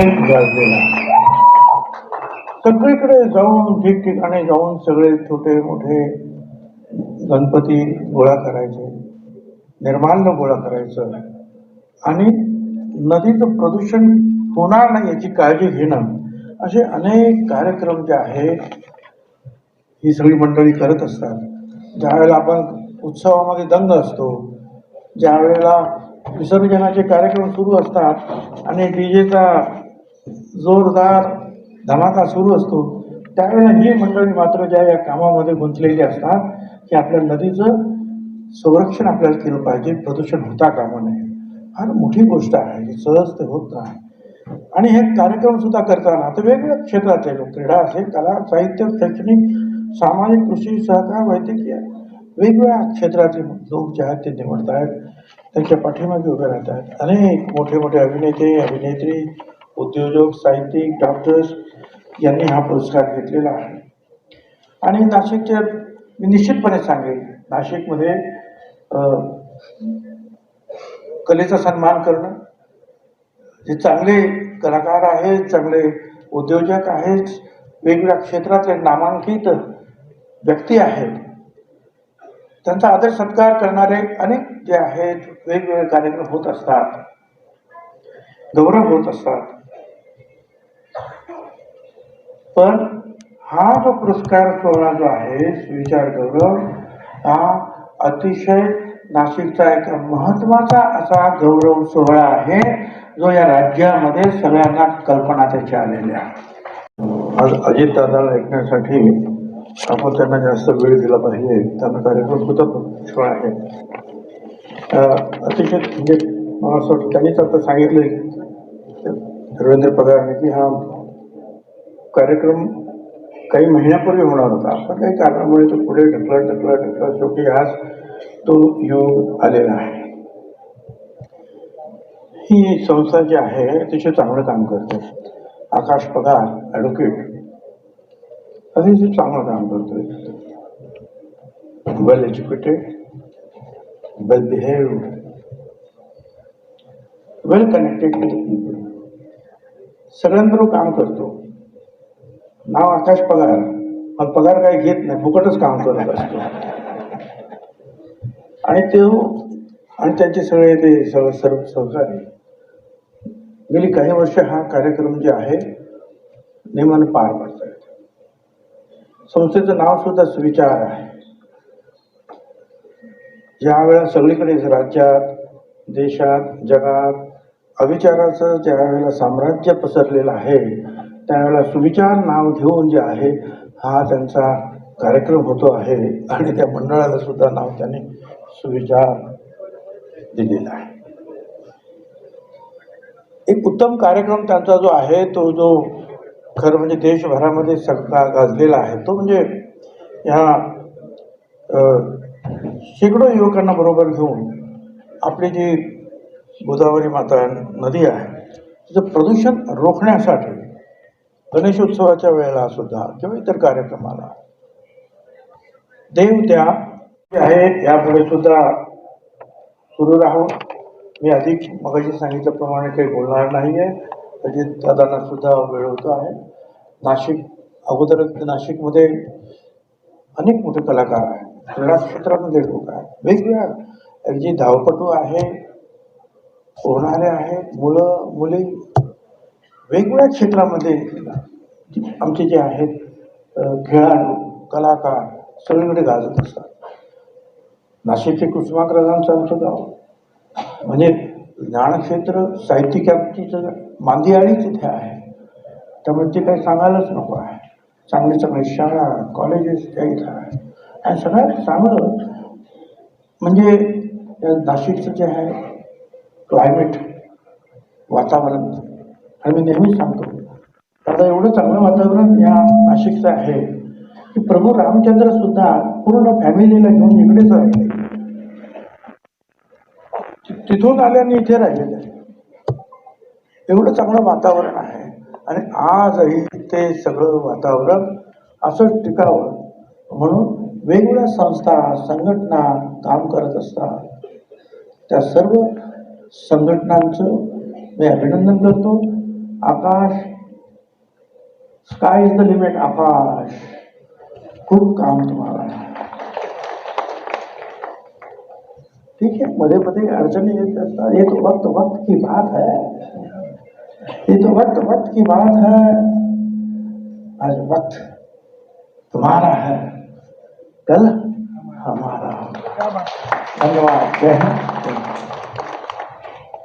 गाजलेला. सगळीकडे जाऊन ठिकठिकाणी जाऊन सगळे छोटे मोठे गणपती गोळा करायचे निर्माल्य गोळा करायचं आणि नदीचं प्रदूषण होणार नाही याची काळजी घेणं असे अनेक कार्यक्रम जे आहेत ही सगळी मंडळी करत असतात. ज्यावेळेला आपण उत्सवामध्ये दंग असतो ज्यावेळेला विसर्जनाचे कार्यक्रम सुरू असतात आणि डीजेचा जोरदार धमाका सुरू असतो. त्यावेळेला ही मंडळी मात्र ज्या या कामामध्ये गुंतलेली असतात की आपल्या नदीचं संरक्षण आपल्याला केलं पाहिजे. प्रदूषण होता कामा नये. फार मोठी गोष्ट आहे. ही सहज ते होत नाही. आणि हे कार्यक्रम सुद्धा करताना आता वेगवेगळ्या क्षेत्रातले लोक क्रीडा असेल कला साहित्य शैक्षणिक सामाजिक कृषी सहकार वैद्यकीय वेगवेगळ्या क्षेत्रातले लोक जे आहेत ते निवडत आहेत त्यांच्या पाठीमागे उभे राहत आहेत अनेक मोठे मोठे अभिनेते अभिनेत्री उद्योजक साहित्यिक डॉक्टर्स यांनी हा पुरस्कार घेतलेला आहे. आणि नाशिकच्या मी निश्चितपणे सांगेन नाशिकमध्ये कलेचा सन्मान करणं जे चांगले कलाकार आहेत चांगले उद्योजक आहेत वेगवेगळ्या क्षेत्रातले नामांकित व्यक्ती आहेत त्यांचा आदर सत्कार करणारे अनेक जे आहेत वेगवेगळे कार्यक्रम होत असतात गौरव होत असतात. पण हा जो पुरस्कार सोहळा जो आहे सुविचार गौरव हा अतिशय नाशिकचा एक महत्त्वाचा असा गौरव सोहळा आहे जो या राज्यामध्ये सगळ्यांना कल्पना त्याची आलेल्या आहे. आज अजित दादाला ऐकण्यासाठी आपण त्यांना जास्त वेळ दिला पाहिजे. त्यांना कार्यक्रम सुद्धा पुष्कळ आहे. अतिशय म्हणजे मला असं वाटतं त्यांनीच आता सांगितलं धर्मेंद्र पगार की हा कार्यक्रम काही महिन्यापूर्वी होणार होता. पण काही कारणामुळे तो पुढे ढकला ढकला ढकला शेवटी आज तो योग आलेला आहे. ही संस्था जी आहे अतिशय चांगलं काम करते. आकाश पगार ॲडव्होकेट अतिशय चांगलं काम करतोय well educated well behaved well connected to people सगळ्यांबरोबर काम करतो. नाव आकाश पगार. पण पगार काही घेत नाही फुकटच काम करत असतो. आणि ते हो, आणि त्यांचे सगळे ते सगळे सर्व सहकारी. गेली काही वर्ष हा कार्यक्रम जे आहे नेमाने पार पडत आहेत संस्थेचं नाव सुद्धा सुविचार आहे. ज्या वेळेला सगळीकडे राज्यात देशात जगात अविचाराचं ज्या वेळेला साम्राज्य पसरलेलं आहे त्यावेळेला सुविचार नाव घेऊन जे आहे हा त्यांचा कार्यक्रम होतो आहे. आणि त्या मंडळाला सुद्धा नाव त्यांनी सुविचार दिलेला आहे. एक उत्तम कार्यक्रम त्यांचा जो आहे तो जो खरं म्हणजे देशभरामध्ये सगळा गाजलेला आहे तो म्हणजे ह्या शेकडो युवकांना बरोबर घेऊन आपली जी गोदावरी माता नदी आहे तिचं प्रदूषण रोखण्यासाठी गणेशोत्सवाच्या वेळेला सुद्धा किंवा इतर कार्यक्रमाला. देव त्या आहे यापुढे सुद्धा सुरू राहू. मी अधिक मगाशी सांगितल्याप्रमाणे काही बोलणार नाही आहे अजित दादांना सुद्धा वेळ होतो आहे. नाशिक अगोदरच नाशिकमध्ये अनेक मोठे कलाकार आहेत. क्रीडा क्षेत्रामध्ये लोक आहेत. वेगवेगळ्या जे धावपटू आहे पोहणारे आहेत. मुलं मुली वेगवेगळ्या क्षेत्रामध्ये आमचे जे आहेत खेळाडू कलाकार सगळीकडे गाजत असतात. नाशिकचे कुसुमाग्रजांचं आमचं गाव. म्हणजे ज्ञानक्षेत्र साहित्यिक साहित्यिकांची मांदियाळीच तिथे आहे. त्यामुळे ते काही सांगायलाच नको आहे. चांगले चांगले शाळा कॉलेजेस त्या इथं आहे आणि सगळ्यात चांगलं म्हणजे नाशिकचं जे आहे क्लायमेट वातावरण. आणि मी नेहमीच सांगतो. आता एवढं चांगलं वातावरण या नाशिकचं आहे. की प्रभू रामचंद्र सुद्धा पूर्ण फॅमिलीला घेऊन इकडेच राहिले. तिथून आल्याने इथे राहिलेले एवढं चांगलं वातावरण आहे. आणि आजही ते सगळं वातावरण असंच टिकावं. म्हणून वेगवेगळ्या संस्था संघटना काम करत असतात. त्या सर्व संघटनांचं मी अभिनंदन करतो. Akash sky is the limit Akash खूप काम तुम्हारा आहे. ठीक है मध्ये मध्ये अड़चने असतात ये तो वक्त वक्त की बात है। ये तो वक्त वक्त की बात है। आज वक्त तुम्हारा है। कल हमारा। धन्यवाद। जय हिंद।